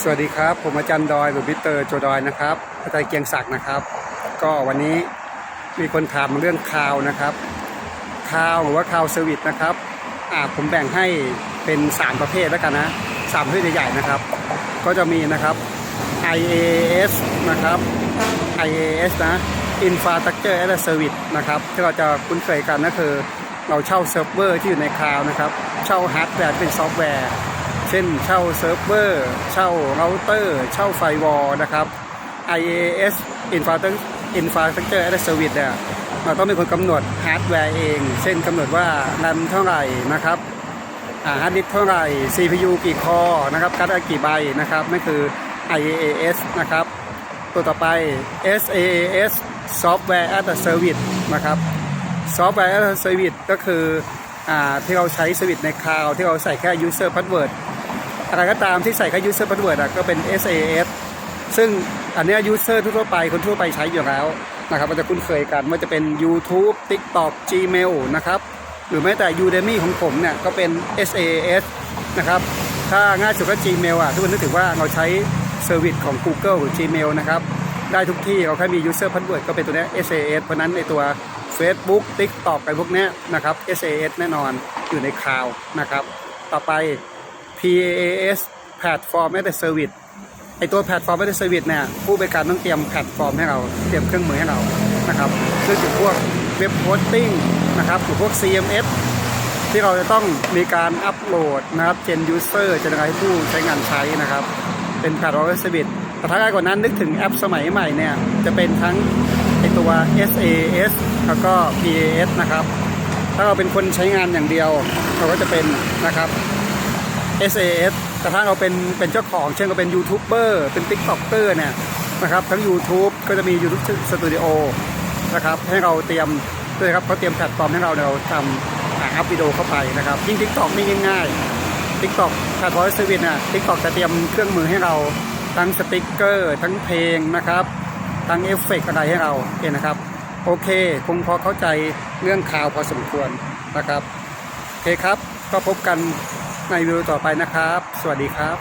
สวัสดีครับ ผมอาจารย์ดอยหรือมิเตอร์โจดอยนะครับอาจารย์เกียงศักดิ์นะครับ ก็วันนี้มีคนถามเรื่องคาวนะครับคาวหรือว่าคาวเซอร์วิสนะครับอ่าผมแบ่งให้เป็นสามประเภทแล้วกันนะสามประเภทใหญ่ๆนะครับ ก็จะมีนะครับ IaaS นะครับ IaaS นะ Infrastructure as a Service นะครับ ที่เราจะคุ้นเคยกันก็คือ เราเช่าเซิร์ฟเวอร์ที่อยู่ในคลาวนะครับ เช่าฮาร์ดแวร์เป็นซอฟต์แวร์ เช่นเช่าเซิร์ฟเวอร์ เช่าเราเตอร์ เช่าไฟวอลนะครับ I A S Infrastructure Infrastructure as a Service เนี่ยเราต้องเป็นคนกำหนดฮาร์ดแวร์เอง เช่นกำหนดว่ารันเท่าไหร่นะครับฮาร์ดดิสก์เท่าไหร่ CPU กี่คอนะครับการ์ดกี่ใบนะครับนั่นคือ I A S นะครับ ตัวต่อไป SaaS Software as a Service นะครับ Software as a Service ก็คืออที่เราใช้สวิตในคลาวที่เราใส่แค่ User Password อะไรก็ตามที่ใส่แค่ User Password อะก็เป็น SAS ซึ่งอันนี้ย User ทั่วไปคนทั่วไปใช้อยู่แล้วนะครับมันจะคุ้นเคยกันว่าจะเป็น YouTube TikTok Gmail นะครับหรือแม้แต่ Udemy ของผมเนี่ยก็เป็น SAS นะครับถ้าง่ายสุดก็ Gmail อะทุกคนนึกถึงว่าเราใช้เซอร์วิสของ Google หรือ Gmail นะครับได้ทุกที่เราแค่มี User Password ก็เป็นตัวนี้ SAS เพราะนั้นในตัว Facebook TikTok ไรพวกนี้นะครับ SaaS แน่นอนอยู่ในคลาวนะครับ ต่อไป PaaS Platform as a Service ไอตัวแพลตฟอร์ม as a Service เนี่ยผู้บริการต้องเตรียมแพลตฟอร์มให้เราเตรียมเครื่องมือให้เรานะครับซึ่งอยู่พวกเว็บโฮสติ้งนะครับอยู่พวก CMS ที่เราจะต้องมีการอัปโหลดนะครับเจนยูเซอร์จะให้ผู้ใช้งานใช้นะครับ เป็นแพลตฟอร์ม as a Service แต่ถ้าง่ายกว่านั้นนึกถึงแอปสมัยใหม่เนี่ยจะเป็นทั้งไอตัว SAS แล้วก็ PAS นะครับถ้าเราเป็นคนใช้งานอย่างเดียว เราก็จะเป็นนะครับ SAS แต่ถ้าเราเป็นเป็นเจ้าของเช่นก็เป็นยูทูบเบอร์เป็น t ิ k t o k เกอร์เนี่ยนะครับทั้ง YouTube ก็จะมี YouTube Studio นะครับให้เราเตรียมด้วยครับเขาเตรียมแพลตฟอร์มให้เราเราทำอัพวิดีโอเข้าไปนะครับยิ่ง TikTok นี่ง่ายๆ TikTok แพลตฟอร์มเซอร์วิสน่ะ TikTok จะเตรียมเครื่องมือให้เราทั้งสติ๊กเกอร์ ทั้งเพลงนะครับทั้งเอฟเฟกต์อะไรให้เราเห็นนะครับ โอเค คงพอเข้าใจเรื่องข่าวพอสมควรนะครับ โอเคครับ ก็พบกัน ในวิดีโอต่อไปนะครับ สวัสดีครับ